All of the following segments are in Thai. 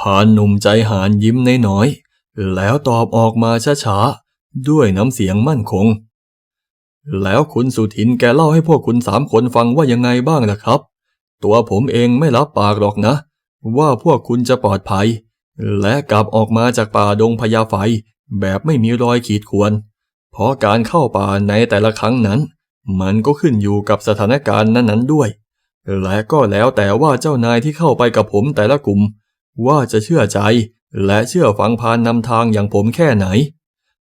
พานหนุ่มใจหานยิ้มน้อยๆแล้วตอบออกมาช้าๆ ด้วยน้ำเสียงมั่นคง แล้วคุณสุทินแกเล่าให้พวกคุณสามคนฟังว่ายังไงบ้างล่ะครับ ตัวผมเองไม่รับปากหรอกนะ ว่าพวกคุณจะปลอดภัย และกลับออกมาจากป่าดงพญาไฟแบบไม่มีรอยขีดข่วน เพราะการเข้าป่าในแต่ละครั้งนั้น มันก็ขึ้นอยู่กับสถานการณ์นั้นๆด้วย และก็แล้วแต่ว่าเจ้านายที่เข้าไปกับผมแต่ละกลุ่ม ว่าจะเชื่อใจและเชื่อฟังพานนำทางอย่างผมแค่ไหน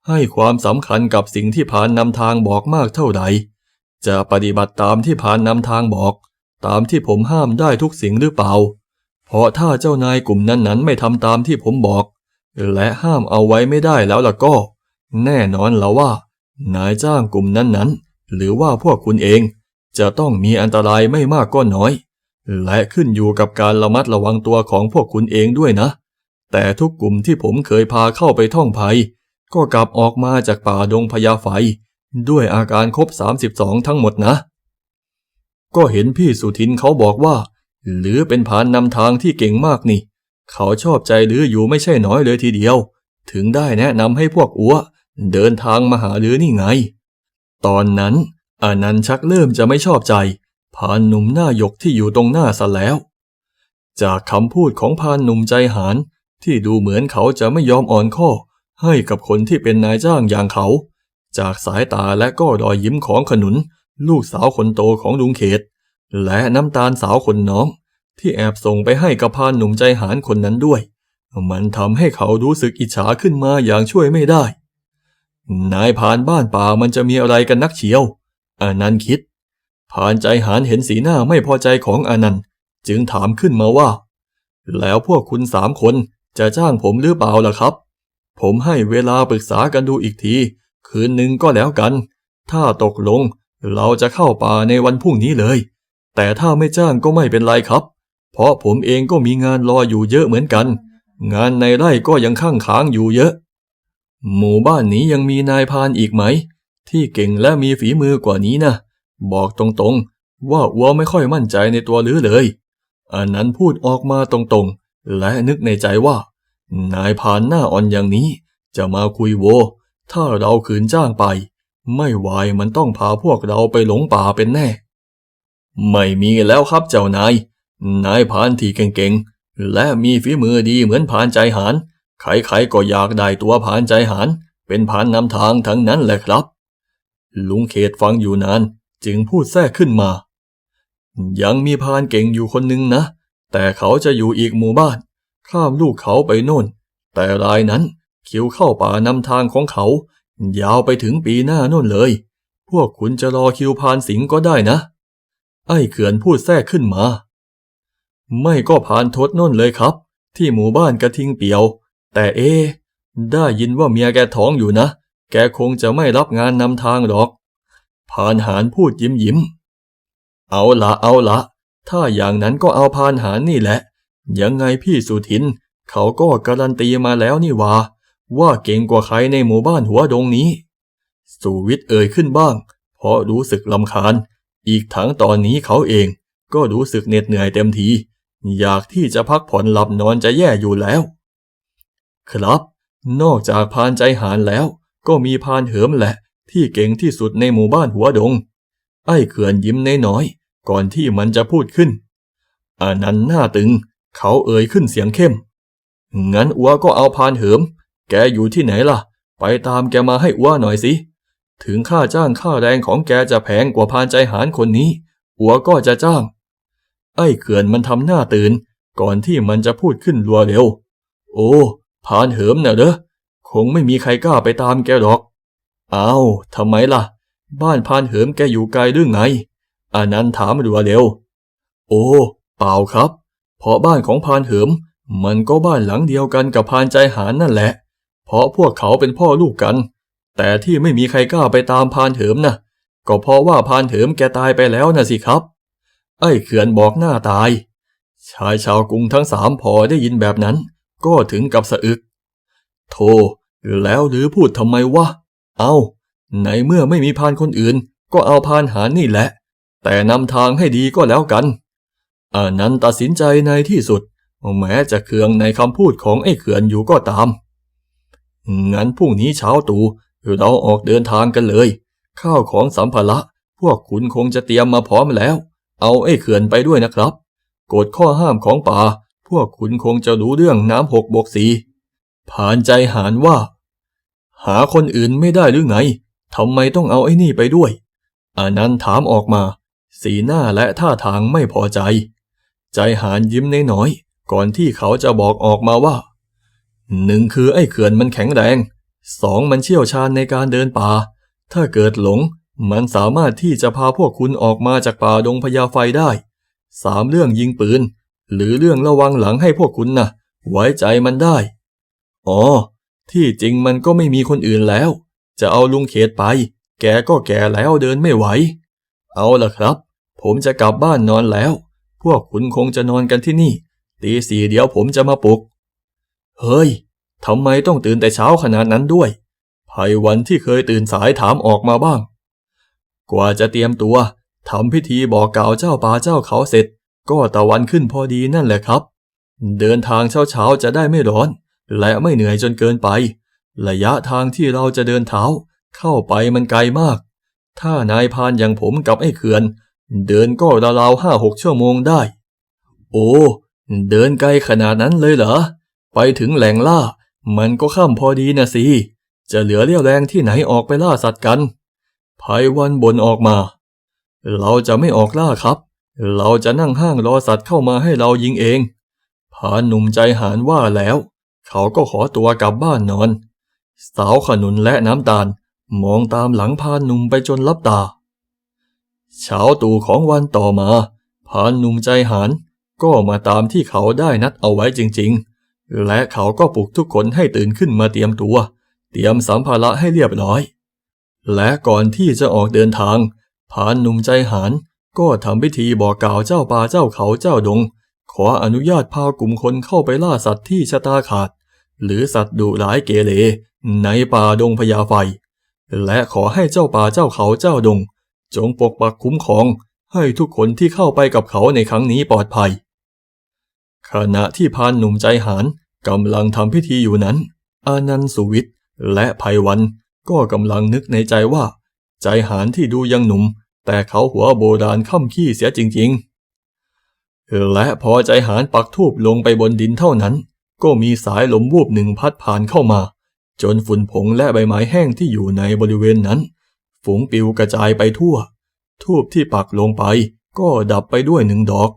ให้ความสำคัญกับสิ่งที่พานนำทางบอกมากเท่าใด จะปฏิบัติตามที่พานนำทางบอก ตามที่ผมห้ามได้ทุกสิ่งหรือเปล่า เพราะถ้าเจ้านายกลุ่มนั้นๆ ไม่ทำตามที่ผมบอก และห้ามเอาไว้ไม่ได้แล้วล่ะก็ แน่นอนแล้วว่า นายจ้างกลุ่มนั้นๆ หรือว่าพวกคุณเอง จะต้องมีอันตรายไม่มากก็น้อย และขึ้นอยู่กับการระมัดระวังตัวของพวกคุณเองด้วยนะ แต่ทุกกลุ่มที่ผมเคยพาเข้าไปท่องภัย ก็กลับออกมาจากป่าดงพญาไฟ ด้วยอาการครบ 32 ทั้งหมดนะ ก็เห็นพี่สุทินเขาบอกว่า หรือเป็นผานนำทางที่เก่งมากนี่ เขาชอบใจหรืออยู่ไม่ใช่น้อยเลยทีเดียว ถึงได้แนะนำให้พวกอัวเดินทางมาหาหรือนี่ไง ตอนนั้นอนันต์ชักเริ่มจะไม่ชอบใจ พานหนุ่มหน้าหยกที่อยู่ตรงหน้าซะแล้ว จากคำพูดของพานหนุ่มใจหานที่ดูเหมือนเขาจะไม่ยอมอ่อนข้อ ให้กับคนที่เป็นนายจ้างอย่างเขา จากสายตาและก็รอยยิ้มของขนุน ลูกสาวคนโตของลุงเขต และน้ำตาลสาวคนน้อง ที่แอบส่งไปให้กับพานหนุ่มใจหานคนนั้นด้วย มันทำให้เขารู้สึกอิจฉาขึ้นมาอย่างช่วยไม่ได้ นายพานบ้านป่ามันจะมีอะไรกันนักเชียวอนันคิด พานใจหานเห็นสีหน้าไม่พอใจของอนันต์ จึงถามขึ้นมาว่า แล้วพวกคุณสามคนจะจ้างผมหรือเปล่าล่ะครับ ผมให้เวลาปรึกษากันดูอีกที คืนหนึ่งก็แล้วกัน ถ้าตกลงเราจะเข้าป่าในวันพรุ่งนี้เลย แต่ถ้าไม่จ้างก็ไม่เป็นไรครับ เพราะผมเองก็มีงานรออยู่เยอะเหมือนกัน งานในไร่ก็ยังข้างค้างอยู่เยอะ หมู่บ้านนี้ยังมีนายพานอีกไหม ที่เก่งและมีฝีมือกว่านี้นะ บอกตรงๆ ว่าอัวไม่ค่อยมั่นใจในตัวหรือเลย อันนั้นพูดออกมาตรงๆ และนึกในใจว่า นายพรานหน้าอ่อนอย่างนี้ จะมาคุยโว ถ้าเราขืนจ้างไป ไม่ไหวมันต้องพาพวกเราไปหลงป่าเป็นแน่ ไม่มีแล้วครับเจ้านาย นายพรานที่เก่งๆ และมีฝีมือดีเหมือนพรานใจหานใครๆก็อยากได้ตัวพรานใจหานเป็นพรานนำทางทั้งนั้นแหละครับ ลุงเขตฟังอยู่นาน จึงพูดแทรกขึ้นมา ยังมีพานเก่งอยู่คนหนึ่งนะ แต่เขาจะอยู่อีกหมู่บ้าน ข้ามลูกเขาไปโน่น แต่รายนั้นคิวเข้าป่านำทางของเขา ยาวไปถึงปีหน้าโน่นเลย พวกคุณจะรอคิวพานสิงก็ได้นะ ไอ้เขื่อนพูดแทรกขึ้นมา ไม่ก็พานทศโน่นเลยครับ ที่หมู่บ้านกระทิงเปียว แต่เอ๊ะได้ยินว่าเมียแกท้องอยู่นะ แกคงจะไม่รับงานนำทางหรอก พานหานพูดยิ้มยิ้ม เอาละเอาละถ้าอย่างนั้นก็เอาพานหานนี่แหละ ยังไงพี่สุทิน เขาก็การันตีมาแล้วนี่ว่า ว่าเก่งกว่าใครในหมู่บ้านหัวดงนี้ สุวิทย์เอ่ยขึ้นบ้าง เพราะรู้สึกลำคาญ อีกทั้งตอนนี้เขาเอง ก็รู้สึกเหน็ดเหนื่อยเต็มที อยากที่จะพักผ่อนหลับนอนจะแย่อยู่แล้ว ครับ นอกจากพานใจหานแล้ว ก็มีพานเหิมแหละ ที่เก่งที่สุดในหมู่บ้านหัวดง ไอ้เขื่อนยิ้มน้อยๆก่อนที่มันจะพูดขึ้นอานันต์หน้าตึง เขาเอ่ยขึ้นเสียงเข้ม งั้นอัวก็เอาพานเหิม แกอยู่ที่ไหนล่ะ ไปตามแกมาให้อัวหน่อยสิ ถึงค่าจ้างค่าแรงของแกจะแพงกว่าพานใจหานคนนี้ อัวก็จะจ้าง ไอ้เขื่อนมันทำหน้าตื่น ก่อนที่มันจะพูดขึ้นรัวเร็ว โอ้ พานเหิมน่ะเด้อ คงไม่มีใครกล้าไปตามแกหรอก อ้าวทำไมล่ะ บ้านพานเหิมแกอยู่ไกลหรือไงอานันถามรัวเร็ว โอ้ เปล่าครับ เพราะบ้านของพานเหิม มันก็บ้านหลังเดียวกันกับพานใจหานนั่นแหละ เพราะพวกเขาเป็นพ่อลูกกัน แต่ที่ไม่มีใครกล้าไปตามพานเหิมนะก็เพราะว่าพานเหิมแกตายไปแล้วนะสิครับ ไอ้เขื่อนบอกหน้าตาย ชายชาวกรุงทั้งสามพอได้ยินแบบนั้น ก็ถึงกับสะอึก โธ่แล้วหรือพูดทำไมวะ เอาในเมื่อไม่มีพานคนอื่น ก็เอาพานหารนี่แหละ แต่นำทางให้ดีก็แล้วกันอานันต์ตัดสินใจในที่สุด แม้จะเคืองในคำพูดของไอ้เขื่อนอยู่ก็ตาม งั้นพรุ่งนี้เช้าตู่เราออกเดินทางกันเลย ข้าวของสัมภาระ พวกคุณคงจะเตรียมมาพร้อมแล้ว เอาไอ้เขื่อนไปด้วยนะครับ กฎข้อห้ามของป่า พวกคุณคงจะรู้เรื่องน้ำหกบกสีผ่านใจหารว่า หาคนอื่นไม่ได้หรือไงทำไมต้องเอาไอ้นี่ไปด้วย อานันต์ถามออกมา สีหน้าและท่าทางไม่พอใจ ใจหารยิ้มน้อยๆก่อนที่เขาจะบอกออกมาว่าหนึ่งคือไอ้เขื่อนมันแข็งแรงสองมันเชี่ยวชาญในการเดินป่า ถ้าเกิดหลง มันสามารถที่จะพาพวกคุณออกมาจากป่าดงพญาไฟได้สามเรื่องยิงปืน หรือเรื่องระวังหลังให้พวกคุณนะ่ะ ไว้ใจมันได้ อ๋อ ที่จริงมันก็ไม่มีคนอื่นแล้ว จะเอาลุงเขตไป แกก็แก่แล้วเดินไม่ไหว เอาล่ะครับ ผมจะกลับบ้านนอนแล้ว พวกคุณคงจะนอนกันที่นี่ ตีสี่เดี๋ยวผมจะมาปลุก เฮ้ยทำไมต้องตื่นแต่เช้าขนาดนั้นด้วยภัยวันที่เคยตื่นสายถามออกมาบ้าง กว่าจะเตรียมตัวทำพิธีบอกกล่าวเจ้าป่าเจ้าเขาเสร็จ ก็ตะวันขึ้นพอดีนั่นแหละครับ เดินทางเช้าๆจะได้ไม่ร้อน และไม่เหนื่อยจนเกินไป ระยะทางที่เราจะเดินเท้า เข้าไปมันไกลมาก ถ้านายพานอย่างผมกับไอ้เขื่อน เดินก็ราวๆห้าหกชั่วโมงได้ โอ้ เดินไกลขนาดนั้นเลยเหรอ ไปถึงแหล่งล่า มันก็ค่ำพอดีนะสิ จะเหลือเรี่ยวแรงที่ไหนออกไปล่าสัตว์กันภัยวันบนออกมา เราจะไม่ออกล่าครับ เราจะนั่งห้างรอสัตว์เข้ามาให้เรายิงเองผาหนุ่มใจหานว่าแล้ว เขาก็ขอตัวกลับบ้านนอน สาวขนุนและน้ำตาลมองตามหลังพานหนุ่มไปจนลับตา เช้าตู่ของวันต่อมา พานหนุ่มใจหานก็มาตามที่เขาได้นัดเอาไว้จริงๆ และเขาก็ปลุกทุกคนให้ตื่นขึ้นมาเตรียมตัว เตรียมสัมภาระให้เรียบร้อย และก่อนที่จะออกเดินทาง พานหนุ่มใจหานก็ทำพิธีบอกกล่าวเจ้าป่าเจ้าเขาเจ้าดง ขออนุญาตพากลุ่มคนเข้าไปล่าสัตว์ที่ชะตาขาด หรือสัตว์ดุร้ายเกเรในป่าดงพญาไฟ และขอให้เจ้าป่าเจ้าเขาเจ้าดง จงปกปักคุ้มครองให้ทุกคนที่เข้าไปกับเขาในครั้งนี้ปลอดภัย ขณะที่พานหนุ่มใจหานกำลังทำพิธีอยู่นั้น อานันต์สุวิทย์และภัยวันก็กำลังนึกในใจว่า ใจหานที่ดูยังหนุ่ม แต่เขาหัวโบราณค่ำขี้เสียจริง ๆ และพอใจหานปักทูบลงไปบนดินเท่านั้น ก็มีสายลมวูบหนึ่งพัดผ่านเข้ามา จนฝุ่นผงและใบไม้แห้งที่อยู่ในบริเวณนั้น ฝูงปิวกระจายไปทั่ว ทูบที่ปักลงไปก็ดับไปด้วยหนึ่งดอก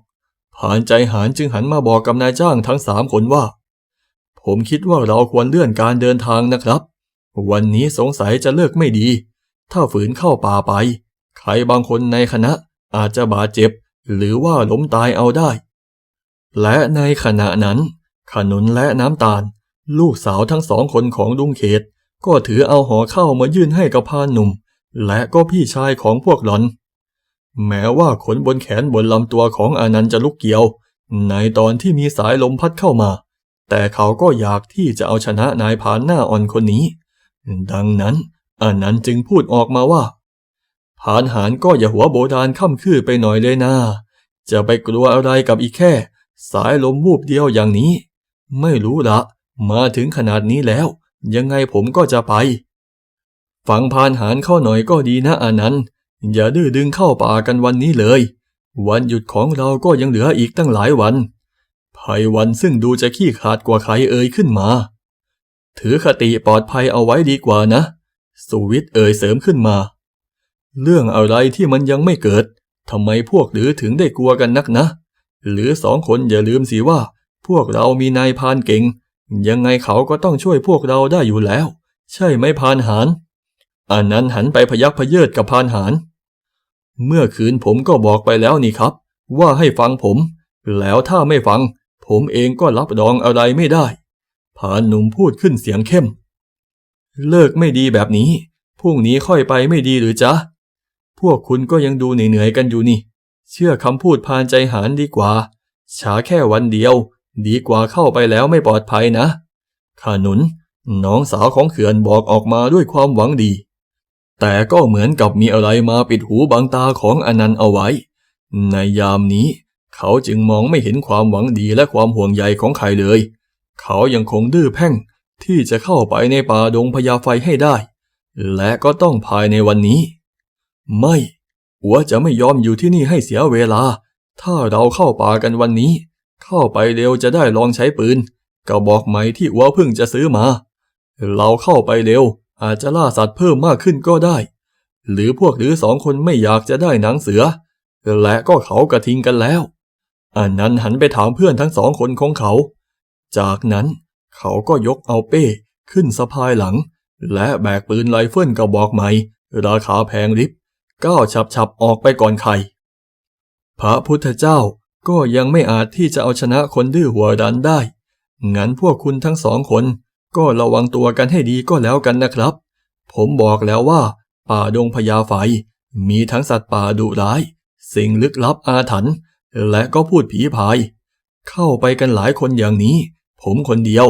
ผ่านใจหานจึงหันมาบอกกับนายจ้างทั้งสามคนว่า ผมคิดว่าเราควรเลื่อนการเดินทางนะครับ วันนี้สงสัยจะเลิกไม่ดี ถ้าฝืนเข้าป่าไป ใครบางคนในคณะอาจจะบาดเจ็บ หรือว่าล้มตายเอาได้ และในขณะนั้น ขนุนและน้ำตาล ลูกสาวทั้งสองคนของลุงเขต ก็ถือเอาห่อข้าวมายื่นให้กับพานหนุ่ม และก็พี่ชายของพวกหลอน แม้ว่าขนบนแขนบนลำตัวของอานันต์จะลุกเกี่ยว ในตอนที่มีสายลมพัดเข้ามา แต่เขาก็อยากที่จะเอาชนะนายพานหน้าอ่อนคนนี้ ดังนั้นอานันต์จึงพูดออกมาว่า ผานหารก็อย่าหัวโบราณค่ำคือไปหน่อยเลยนะจะไปกลัวอะไรกับอีกแค่ สายลมวูบเดียวอย่างนี้ ไม่รู้ละ มาถึงขนาดนี้แล้ว ยังไงผมก็จะไปฟังพานหารเข้าหน่อยก็ดีนะอานันต์อย่าดื้อดึงเข้าป่ากันวันนี้เลย วันหยุดของเราก็ยังเหลืออีกตั้งหลายวันภัยวันซึ่งดูจะขี้ขาดกว่าใครเอ่ยขึ้นมา ถือคติปลอดภัยเอาไว้ดีกว่านะ สุวิทย์เอ่ยเสริมขึ้นมา เรื่องอะไรที่มันยังไม่เกิดทำไมพวกหรือถึงได้กลัวกันนักนะ หรือสองคนอย่าลืมสิว่า พวกเรามีนายพานเก่ง ยังไงเขาก็ต้องช่วยพวกเราได้อยู่แล้ว ใช่ไหมพานหารอันนั้นหันไปพยักพเยิดกับพานหารเมื่อคืนผมก็บอกไปแล้วนี่ครับ ว่าให้ฟังผม แล้วถ้าไม่ฟัง ผมเองก็รับรองอะไรไม่ได้พานหนุ่มพูดขึ้นเสียงเข้ม เลิกไม่ดีแบบนี้พรุ่งนี้ค่อยไปไม่ดีหรือจ๊ะ พวกคุณก็ยังดูเหนื่อยๆกันอยู่นี่ เชื่อคำพูดพานใจหารดีกว่า ช้าแค่วันเดียว ดีกว่าเข้าไปแล้วไม่ปลอดภัยนะขานุน น้องสาวของเขื่อนบอกออกมาด้วยความหวังดี แต่ก็เหมือนกับมีอะไรมาปิดหูบังตาของอนันต์เอาไว้ ในยามนี้ เขาจึงมองไม่เห็นความหวังดีและความห่วงใยของใครเลย เขายังคงดื้อแพ่งที่จะเข้าไปในป่าดงพญาไฟให้ได้ และก็ต้องภายในวันนี้ ไม่หัวจะไม่ยอมอยู่ที่นี่ให้เสียเวลา ถ้าเราเข้าป่ากันวันนี้ เข้าไปเร็วจะได้ลองใช้ปืนกระบอกใหม่ที่อัวเพิ่งจะซื้อมา เราเข้าไปเร็ว อาจจะล่าสัตว์เพิ่มมากขึ้นก็ได้ หรือพวกหรือสองคนไม่อยากจะได้หนังเสือ และก็เขากระทิงกันแล้ว อันนั้นหันไปถามเพื่อนทั้งสองคนของเขา จากนั้นเขาก็ยกเอาเป้ขึ้นสะพายหลัง และแบกปืนไรเฟิลกระบอกใหม่ ราคาแพงริบ ก้าวฉับๆออกไปก่อนใคร พระพุทธเจ้าก็ยังไม่อาจที่จะเอาชนะคนดื้อหัวดันได้ งั้นพวกคุณทั้งสองคนก็ระวังตัวกันให้ดีก็แล้วกันนะครับ ผมบอกแล้วว่า ป่าดงพญาไฟมีทั้งสัตว์ป่าดุร้าย สิ่งลึกลับอาถรรพ์และก็พูดผีพาย เข้าไปกันหลายคนอย่างนี้ ผมคนเดียว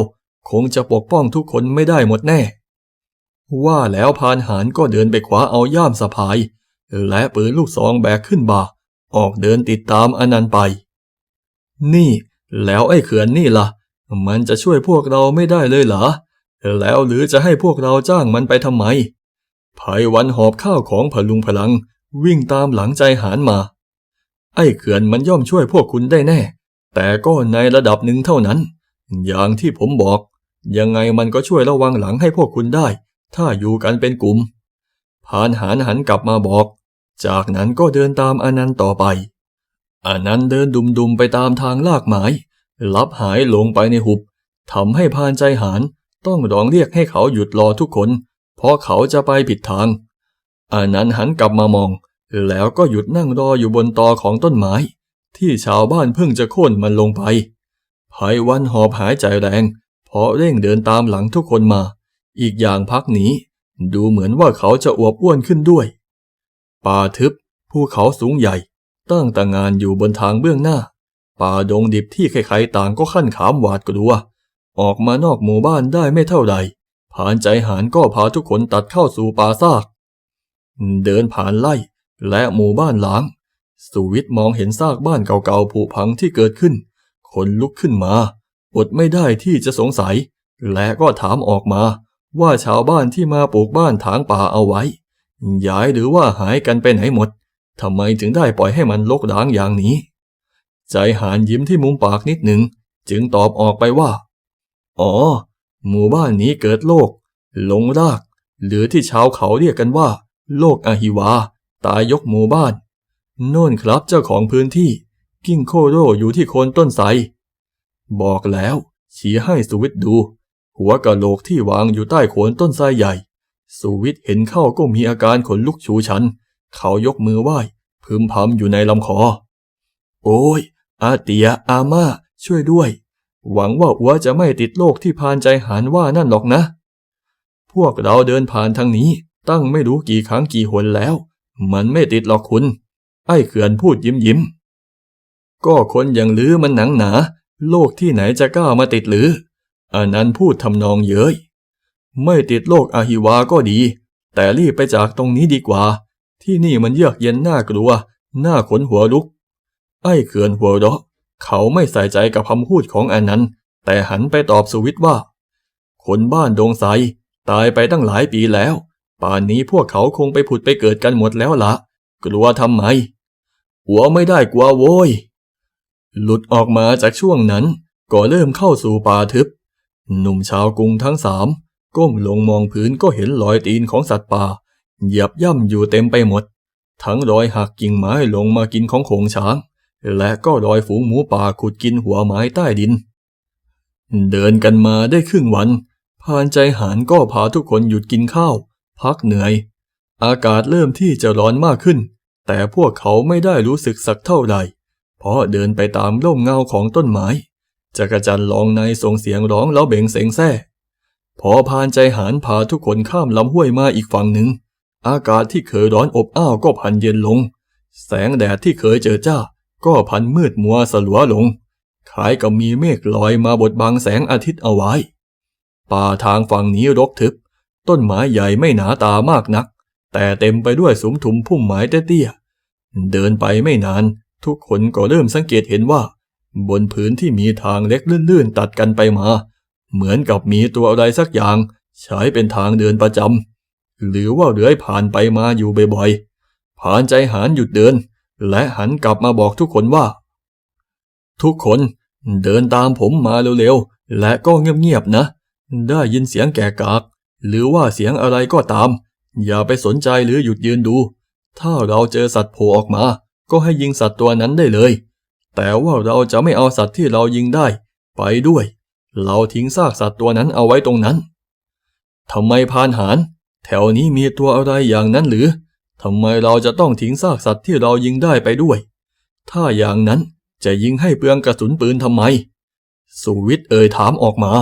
คงจะปกป้องทุกคนไม่ได้หมดแน่ ว่าแล้วพานหารก็เดินไปคว้าเอาย่ามสะพาย และปืนลูกซองแบกขึ้นบ่า ออกเดินติดตามอนันต์ไป นี่แล้วไอ้เขื่อนนี่ล่ะ มันจะช่วยพวกเราไม่ได้เลยเหรอ แล้วหรือจะให้พวกเราจ้างมันไปทำไมภัยวันหอบข้าวของพลุงพลัง วิ่งตามหลังใจหารมา ไอ้เขื่อนมันย่อมช่วยพวกคุณได้แน่ แต่ก็ในระดับหนึ่งเท่านั้น อย่างที่ผมบอก ยังไงมันก็ช่วยระวังหลังให้พวกคุณได้ ถ้าอยู่กันเป็นกลุ่มพานหารหันกลับมาบอก จากนั้นก็เดินตามอนันต์ต่อไป อนันต์เดินดุมๆไปตามทางลากไม้ลับหายลงไปในหุบทำให้พานใจหารต้องร้องเรียกให้เขาหยุดรอทุกคน เพราะเขาจะไปผิดทาง อนันต์หันกลับมามอง แล้วก็หยุดนั่งรออยู่บนตอของต้นไม้ ที่ชาวบ้านเพิ่งจะโค่นมันลงไปภัยวันหอบหายใจแรง เพราะเร่งเดินตามหลังทุกคนมา อีกอย่างพักนี้ ดูเหมือนว่าเขาจะอวบอ้วนขึ้นด้วย ป่าทึบ ภูเขาสูงใหญ่ ตั้งตางานอยู่บนทางเบื้องหน้า ป่าดงดิบที่ใครๆต่างก็ขั้นขามหวาดกลัว ออกมานอกหมู่บ้านได้ไม่เท่าใดผ่านใจหานก็พาทุกคนตัดเข้าสู่ป่าซาก เดินผ่านไล่และหมู่บ้านหลาง สุวิทย์มองเห็นซากบ้านเก่าๆผุพังที่เกิดขึ้น คนลุกขึ้นมา อดไม่ได้ที่จะสงสัย และก็ถามออกมาว่าชาวบ้านที่มาปลูกบ้านถางป่าเอาไว้ ย้ายหรือว่าหายกันไปไหนหมดทำไมถึงได้ปล่อยให้มันลกร้างอย่างนี้ ใจหานยิ้มที่มุมปากนิดหนึ่ง จึงตอบออกไปว่า อ๋อ หมู่บ้านนี้เกิดโรคหลงราก หรือที่ชาวเขาเรียกกันว่าโรคอหิวา ตายยกหมู่บ้าน โน่นครับเจ้าของพื้นที่ กิ้งโคโรอยู่ที่โคนต้นไทรบอกแล้ว ชี้ให้สุวิทย์ดู หัวกะโหลกที่วางอยู่ใต้โคนต้นไทรใหญ่ สุวิทย์เห็นเข้าก็มีอาการขนลุกชูชัน เขายกมือไหว้พึมพำอยู่ในลำคอ โอ้ย อาเตียอาม่า ช่วยด้วย หวังว่าอัวจะไม่ติดโรคที่พานใจหานว่านั่นหรอกนะ พวกเราเดินผ่านทางนี้ ตั้งไม่รู้กี่ครั้งกี่หนแล้ว มันไม่ติดหรอกคุณ ไอ้เขื่อนพูดยิ้มยิ้ม ก็คนอย่างลือมันหนังหนา โลกที่ไหนจะกล้ามาติดหรืออันนั้นพูดทำนองเย้ย ไม่ติดโรคอหิวาก็ดี แต่รีบไปจากตรงนี้ดีกว่า ที่นี่มันเยือกเย็นน่ากลัว น่าขนหัวลุก ไอ้เขื่อนหัวเราะเขาไม่ใส่ใจกับคำพูดของอันนั้นแต่หันไปตอบสุวิทย์ว่า คนบ้านดงไซตายไปตั้งหลายปีแล้ว ป่านนี้พวกเขาคงไปผุดไปเกิดกันหมดแล้วละกลัวทำไม หัวไม่ได้กลัวโว้ย หลุดออกมาจากช่วงนั้น ก็เริ่มเข้าสู่ป่าทึบ หนุ่มชาวกรุงทั้งสาม ก้มลงมองพื้นก็เห็นรอยตีนของสัตว์ป่า เหยียบย่ำอยู่เต็มไปหมด ทั้งรอยหักกิ่งไม้ลงมากินของโขงช้าง และก็รอยฝูงหมูป่าขุดกินหัวไม้ใต้ดิน เดินกันมาได้ครึ่งวันพานใจหารก็พาทุกคนหยุดกินข้าว พักเหนื่อย อากาศเริ่มที่จะร้อนมากขึ้น แต่พวกเขาไม่ได้รู้สึกสักเท่าใดเพราะเดินไปตามร่มเงาของต้นไม้จักรจันลองในส่งเสียงร้องแล้วเบ่งเสงแซ่ พอพานใจหารพาทุกคนข้ามลำห้วยมาอีกฝั่งหนึ่ง อากาศที่เคยร้อนอบอ้าวก็พันเย็นลง แสงแดดที่เคยเจอจ้า ก็พันมืดมัวสลัวลง คล้ายกับมีเมฆลอยมาบดบังแสงอาทิตย์เอาไว้ ป่าทางฝั่งนี้รกทึบ ต้นไม้ใหญ่ไม่หนาตามากนัก แต่เต็มไปด้วยสุมถุมพุ่มไม้เตี้ยเดินไปไม่นาน ทุกคนก็เริ่มสังเกตเห็นว่า บนพื้นที่มีทางเล็กลื่นๆตัดกันไปมา เหมือนกับมีตัวอะไรสักอย่าง ใช้เป็นทางเดินประจำหรือว่าเลื้อยผ่านไปมาอยู่บ่อยๆผ่านใจหานหยุดเดิน และหันกลับมาบอกทุกคนว่า ทุกคนเดินตามผมมาเร็วๆ และก็เงียบๆนะ ได้ยินเสียงแก่กาก หรือว่าเสียงอะไรก็ตาม อย่าไปสนใจหรือหยุดยืนดู ถ้าเราเจอสัตว์โผล่ออกมา ก็ให้ยิงสัตว์ตัวนั้นได้เลย แต่ว่าเราจะไม่เอาสัตว์ที่เรายิงได้ ไปด้วย เราทิ้งซากสัตว์ตัวนั้นเอาไว้ตรงนั้นทำไมพานหารแถวนี้มีตัวอะไรอย่างนั้นหรือทำไมเราจะต้องทิ้งซากสัตว์ที่เรายิงได้ไปด้วย ถ้าอย่างนั้นจะยิงให้เปลืองกระสุนปืนทำไม สุวิทย์เอ่ยถามออกมา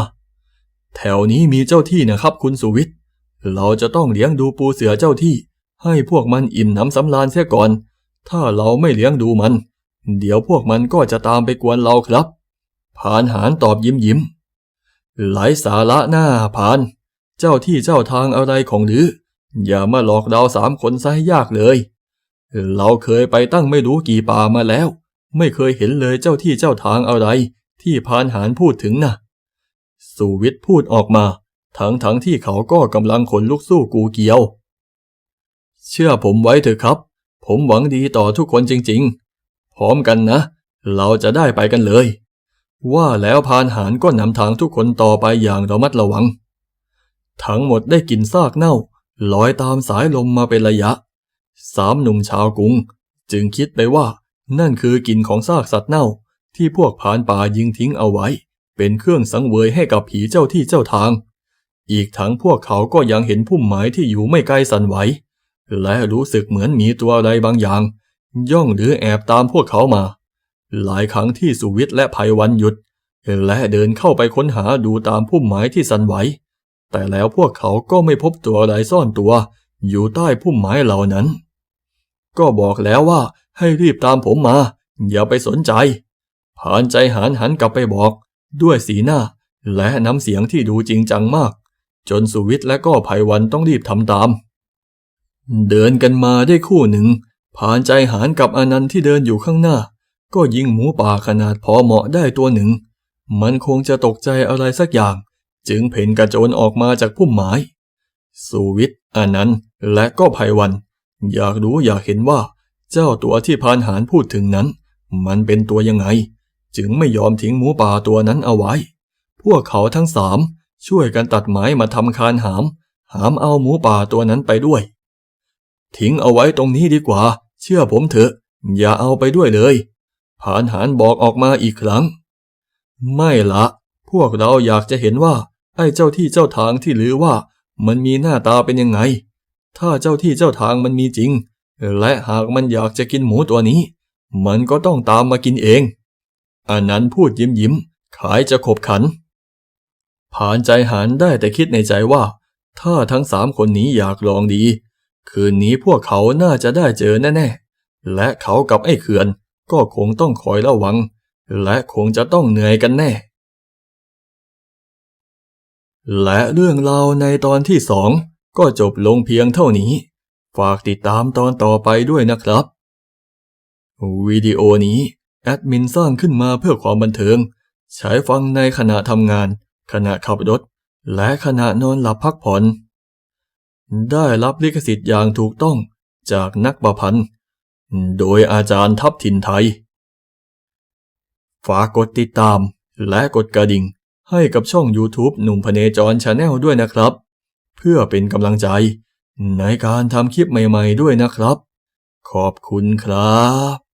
แถวนี้มีเจ้าที่นะครับคุณสุวิทย์ เราจะต้องเลี้ยงดูปูเสือเจ้าที่ ให้พวกมันอิ่มน้ำสำราญเสียก่อน ถ้าเราไม่เลี้ยงดูมัน เดี๋ยวพวกมันก็จะตามไปกวนเราครับ ผานหารตอบยิ้มยิ้ม หลสาระหน้าผาน เจ้าที่เจ้าทางอะไรของหรือ อย่ามาหลอกเราสามคนซะให้ยากเลย เราเคยไปตั้งไม่รู้กี่ป่ามาแล้ว ไม่เคยเห็นเลยเจ้าที่เจ้าทางอะไร ที่พานหารพูดถึงนะสุวิทย์พูดออกมา ทั้งทั้งที่เขาก็กำลังขนลุกสู้กูเกียว เชื่อผมไว้เถอะครับ ผมหวังดีต่อทุกคนจริง ๆ พร้อมกันนะ เราจะได้ไปกันเลย ว่าแล้วพานหารก็นำทางทุกคนต่อไปอย่างระมัดระวัง ทั้งหมดได้กลิ่นซากเน่าลอยตามสายลมมาเป็นระยะ สามหนุ่มชาวกรุง จึงคิดไปว่านั่นคือกลิ่นของซากสัตว์เน่าที่พวกผานป่ายิงทิ้งเอาไว้ เป็นเครื่องสังเวยให้กับผีเจ้าที่เจ้าทาง อีกทั้งพวกเขาก็ยังเห็นพุ่มไม้ที่อยู่ไม่ไกลสั่นไหว และรู้สึกเหมือนมีตัวอะไรบางอย่าง ย่องหรือแอบตามพวกเขามา หลายครั้งที่สุวิทย์และภัยวันหยุด และเดินเข้าไปค้นหาดูตามพุ่มไม้ที่สันไหว แต่แล้วพวกเขาก็ไม่พบตัวอะไรซ่อนตัว อยู่ใต้พุ่มไม้เหล่านั้น ก็บอกแล้วว่าให้รีบตามผมมา อย่าไปสนใจ ผ่านใจหานหันกลับไปบอก ด้วยสีหน้า และน้ำเสียงที่ดูจริงจังมาก จนสุวิทย์และก็ภัยวันต้องรีบทำตาม เดินกันมาได้คู่หนึ่งผ่านใจหานกับอนันต์ที่เดินอยู่ข้างหน้า ก็ยิงหมูป่าขนาดพอเหมาะได้ตัวหนึ่ง มันคงจะตกใจอะไรสักอย่าง จึงเพ่นกระโจนออกมาจากพุ่มไม้สุวิทย์อนันต์และก็ภัยวัน อยากรู้อยากเห็นว่า เจ้าตัวที่พานหารพูดถึงนั้น มันเป็นตัวยังไง จึงไม่ยอมทิ้งหมูป่าตัวนั้นเอาไว้ พวกเขาทั้งสามช่วยกันตัดไม้มาทำคานหาม หามเอาหมูป่าตัวนั้นไปด้วย ทิ้งเอาไว้ตรงนี้ดีกว่า เชื่อผมเถอะ อย่าเอาไปด้วยเลย ผานหารบอกออกมาอีกครั้ง ไม่ละ พวกเราอยากจะเห็นว่า ไอ้เจ้าที่เจ้าทางที่ลือว่า มันมีหน้าตาเป็นยังไง ถ้าเจ้าที่เจ้าทางมันมีจริง และหากมันอยากจะกินหมูตัวนี้ มันก็ต้องตามมากินเอง อันนั้นพูดยิ้มยิ้ม ขายจะขบขัน ผ่านใจหานได้แต่คิดในใจว่า ถ้าทั้งสามคนนี้อยากลองดี คืนนี้พวกเขาน่าจะได้เจอแน่ๆและเขากับไอ้เขื่อน ก็คงต้องคอยระวัง และคงจะต้องเหนื่อยกันแน่ และเรื่องราวในตอนที่สองก็จบลงเพียงเท่านี้ ฝากติดตามตอนต่อไปด้วยนะครับ วิดีโอนี้แอดมินสร้างขึ้นมาเพื่อความบันเทิง ใช้ฟังในขณะทำงาน ขณะขับรถ และขณะนอนหลับพักผ่อน ได้รับลิขสิทธิ์อย่างถูกต้องจากนักประพันธ์ โดยอาจารย์ทัพทินไทย ฝากกดติดตามและกดกระดิ่งให้กับช่อง YouTube หนุ่มพเนจรชาแนลด้วยนะครับ เพื่อเป็นกำลังใจ ในการทำคลิปใหม่ๆด้วยนะครับ ขอบคุณครับ